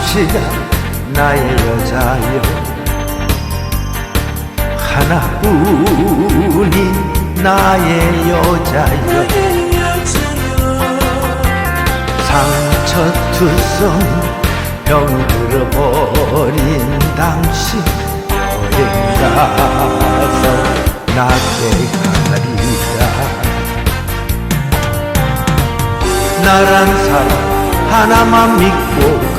봅시다 나의 여자여. 하나뿐인 나의 여자여. 상처투성 병들어버린 당신. 여행 가서 낫게 하리라. 나란 사람 하나만 믿고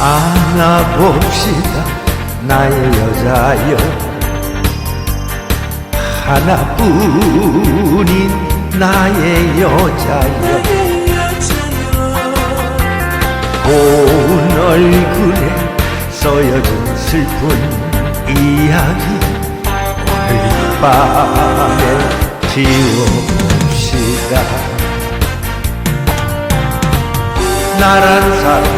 안아봅시다. 나의 여자여. 하나뿐인 나의 여자여. 고운 얼굴에 써여진 슬픈 이야기. 밤에 지워봅시다. 나란 사람